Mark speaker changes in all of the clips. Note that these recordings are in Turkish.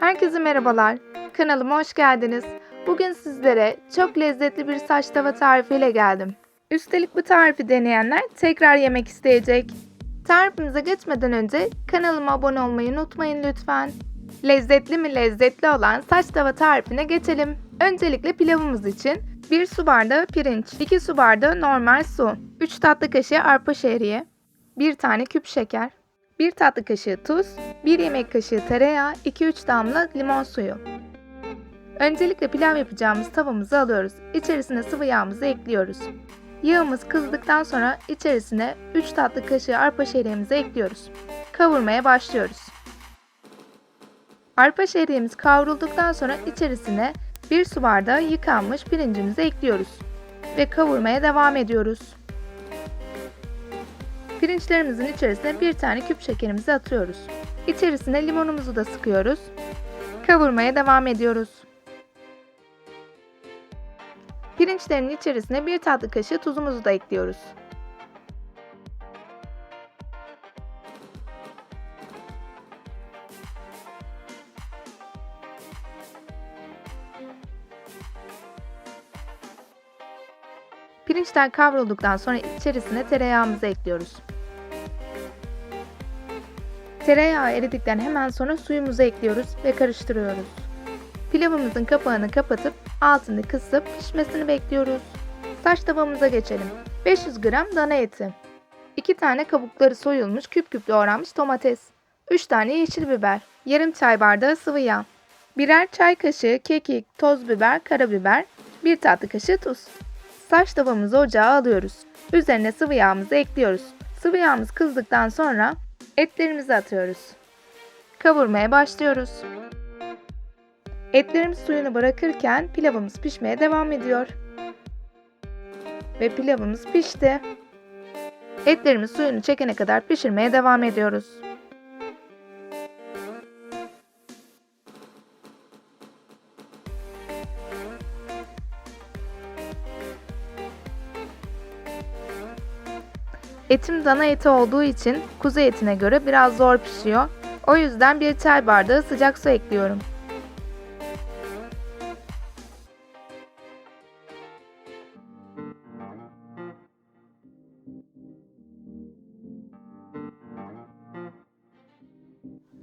Speaker 1: Herkese merhabalar. Kanalıma hoş geldiniz. Bugün sizlere çok lezzetli bir saç tava tarifiyle geldim. Üstelik bu tarifi deneyenler tekrar yemek isteyecek. Tarifimize geçmeden önce kanalıma abone olmayı unutmayın lütfen. Lezzetli mi lezzetli olan saç tava tarifine geçelim. Öncelikle pilavımız için 1 su bardağı pirinç, 2 su bardağı normal su, 3 tatlı kaşığı arpa şehriye, 1 tane küp şeker, 1 tatlı kaşığı tuz, 1 yemek kaşığı tereyağı, 2-3 damla limon suyu. Öncelikle pilav yapacağımız tavamızı alıyoruz. İçerisine sıvı yağımızı ekliyoruz. Yağımız kızdıktan sonra içerisine 3 tatlı kaşığı arpa şehriyemizi ekliyoruz. Kavurmaya başlıyoruz. Arpa şehriyemiz kavrulduktan sonra içerisine 1 su bardağı yıkanmış pirincimizi ekliyoruz ve kavurmaya devam ediyoruz. Pirinçlerimizin içerisine bir tane küp şekerimizi atıyoruz. İçerisine limonumuzu da sıkıyoruz. Kavurmaya devam ediyoruz. Pirinçlerin içerisine bir tatlı kaşığı tuzumuzu da ekliyoruz. Pirinçler kavrulduktan sonra içerisine tereyağımızı ekliyoruz. Tereyağı eridikten hemen sonra suyumuzu ekliyoruz ve karıştırıyoruz. Pilavımızın kapağını kapatıp altını kısıp pişmesini bekliyoruz. Saç tavamıza geçelim. 500 gram dana eti. 2 tane kabukları soyulmuş küp küp doğranmış domates. 3 tane yeşil biber. Yarım çay bardağı sıvı yağ. Birer çay kaşığı kekik, toz biber, karabiber, 1 tatlı kaşığı tuz. Saç tavamızı ocağa alıyoruz. Üzerine sıvı yağımızı ekliyoruz. Sıvı yağımız kızdıktan sonra etlerimizi atıyoruz. Kavurmaya başlıyoruz. Etlerimiz suyunu bırakırken pilavımız pişmeye devam ediyor. Ve pilavımız pişti. Etlerimiz suyunu çekene kadar pişirmeye devam ediyoruz. Etim dana eti olduğu için kuzu etine göre biraz zor pişiyor. O yüzden bir çay bardağı sıcak su ekliyorum.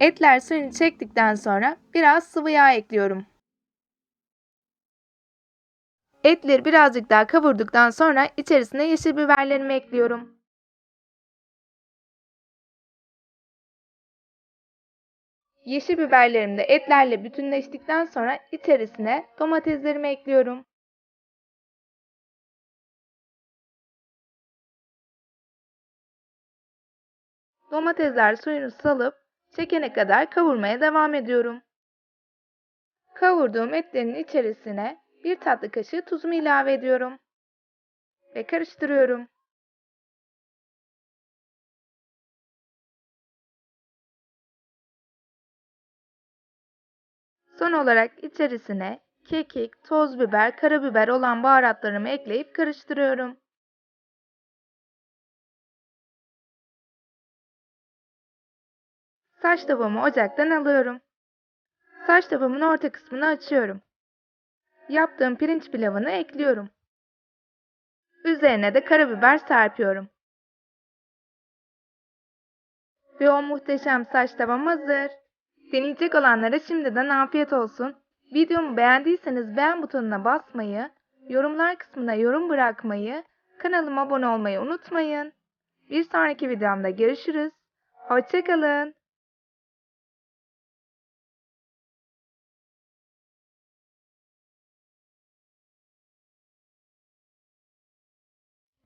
Speaker 1: Etler suyunu çektikten sonra biraz sıvı yağ ekliyorum. Etleri birazcık daha kavurduktan sonra içerisine yeşil biberlerimi ekliyorum. Yeşil biberlerim de etlerle bütünleştikten sonra içerisine domateslerimi ekliyorum. Domatesler suyunu salıp çekene kadar kavurmaya devam ediyorum. Kavurduğum etlerin içerisine bir tatlı kaşığı tuzumu ilave ediyorum ve karıştırıyorum. Son olarak içerisine kekik, toz biber, karabiber olan baharatlarımı ekleyip karıştırıyorum. Saç tavamı ocaktan alıyorum. Saç tavamın orta kısmını açıyorum. Yaptığım pirinç pilavını ekliyorum. Üzerine de karabiber serpiyorum. Ve o muhteşem saç tavam hazır. Deneyecek olanlara şimdiden afiyet olsun. Videomu beğendiyseniz beğen butonuna basmayı, yorumlar kısmına yorum bırakmayı, kanalıma abone olmayı unutmayın. Bir sonraki videomda görüşürüz. Hoşçakalın.